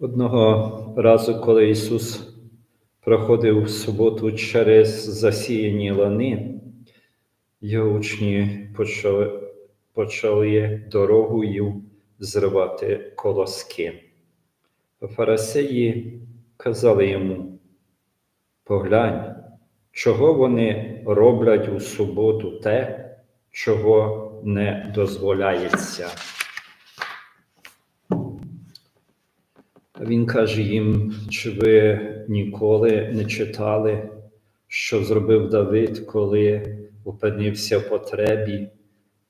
Одного разу, коли Ісус проходив в суботу через засіяні лани, його учні почали, почали дорогою зривати колоски. Фарисеї казали йому, поглянь, чого вони роблять у суботу те, чого не дозволяється. Він каже їм, чи ви ніколи не читали, що зробив Давид, коли опинився в потребі,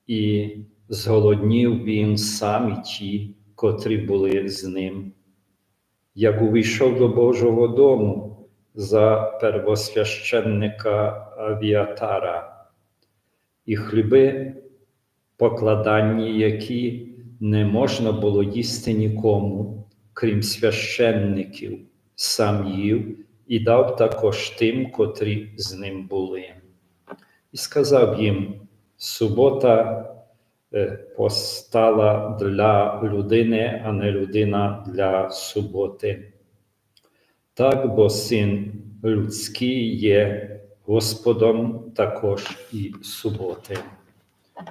і зголоднів він сам і ті, котрі були з ним. Як увійшов до Божого дому за первосвященника Авіатара, і хліби, покладанні, які не можна було їсти нікому, крім священників, сам їв і дав також тим, котрі з ним були. І сказав їм: субота е, постала для людини, а не людина для суботи. Так, бо син людський є Господом також і суботи.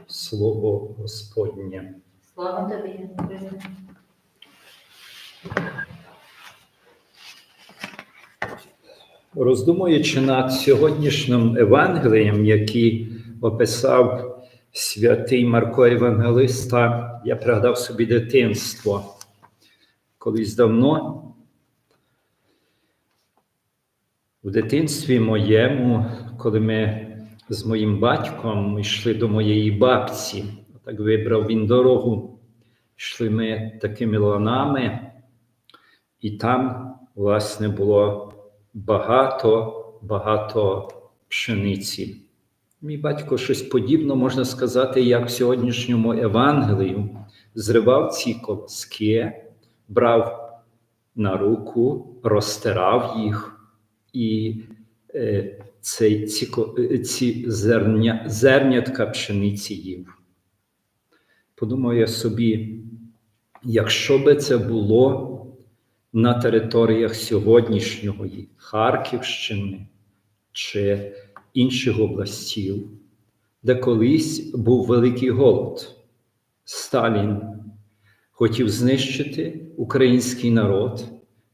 Слово Господнє. Слава тобі. Роздумуючи над сьогоднішнім Евангелієм, який описав святий Марко Євангелиста, я пригадав собі дитинство. Колись давно, в дитинстві моєму, коли ми з моїм батьком йшли до моєї бабці, так вибрав він дорогу, йшли ми такими ланами, і там, власне, було багато, багато пшениці. Мій батько щось подібне, можна сказати, як в сьогоднішньому Евангелію, зривав ці колоски, брав на руку, розтирав їх, і е, цей, ці, е, ці зерня, зернятка пшениці їв. Подумав я собі, якщо би це було на територіях сьогоднішньої Харківщини чи інших областів, де колись був великий голод. Сталін хотів знищити український народ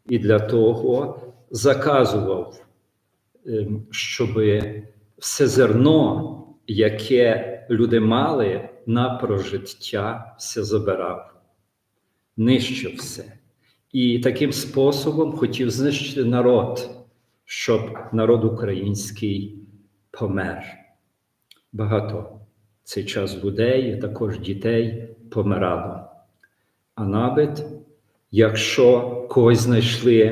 і для того заказував, ем, щоб все зерно, яке люди мали на прожиття, все забирав, нищив все. І таким способом хотів знищити народ, щоб народ український помер. Багато цей час людей, також дітей помирало. А навіть якщо когось знайшли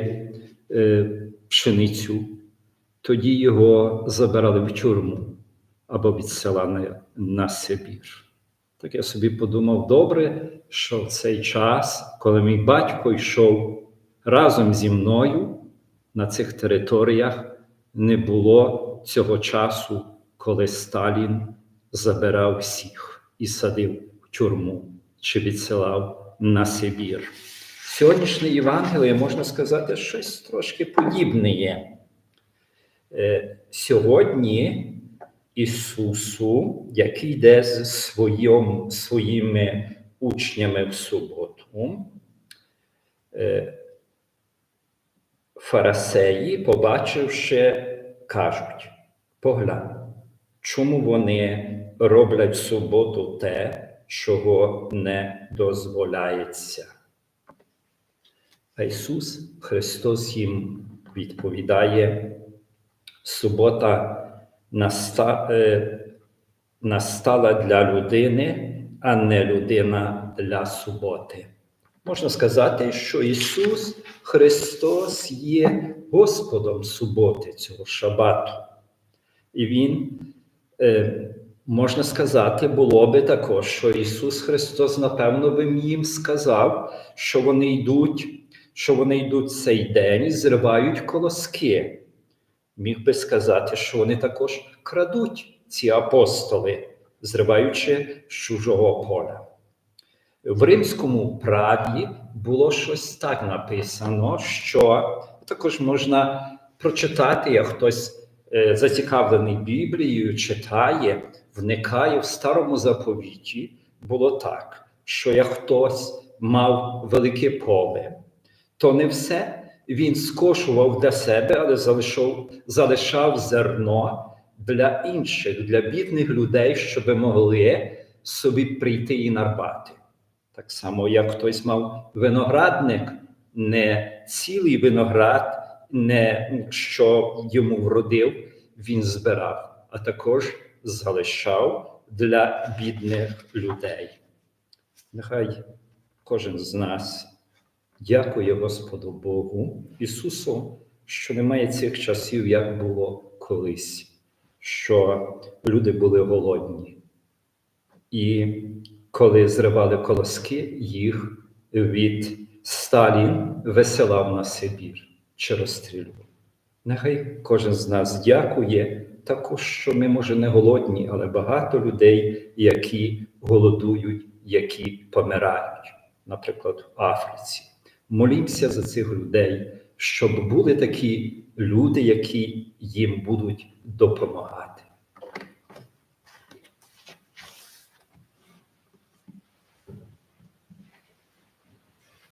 е, пшеницю, тоді його забирали в тюрму або відсилали на Сибір. Так я собі подумав, добре, що в цей час, коли мій батько йшов разом зі мною на цих територіях, не було цього часу, коли Сталін забирав всіх і садив в тюрму чи відсилав на Сибір. Сьогоднішнє Євангеліє, можна сказати, щось трошки подібне. Е, Сьогодні Ісусу, який йде з своїм, своїми учнями в суботу, е, фарисеї, побачивши, кажуть: поглянь, чому вони роблять в суботу те, чого не дозволяється. А Ісус Христос їм відповідає, субота настала для людини, а не людина для суботи. Можна сказати, що Ісус Христос є Господом суботи цього шабату. І Він, е, можна сказати, було би також, що Ісус Христос, напевно, би їм сказав, що вони йдуть, що вони йдуть цей день і зривають колоски міг би сказати, що вони також крадуть ці апостоли, зриваючи з чужого поля. В римському праві було щось так написано, що також можна прочитати, як хтось е, зацікавлений Біблією, читає, вникає в старому заповіті. Було так, що як хтось мав велике поле, то не все він скошував для себе, але залишав, залишав зерно для інших, для бідних людей, щоб могли собі прийти і нарвати. Так само, як хтось мав виноградник, не цілий виноград, не що йому вродив, він збирав, а також залишав для бідних людей. Нехай кожен з нас дякує Господу Богу Ісусу, що немає цих часів, як було колись, що люди були голодні. І коли зривали колоски, їх від Сталін висилав на Сибір чи розстрілював. Нехай кожен з нас дякує також, що ми, може, не голодні, але багато людей, які голодують, які помирають, наприклад, в Африці. Молімося за цих людей, щоб були такі люди, які їм будуть допомагати.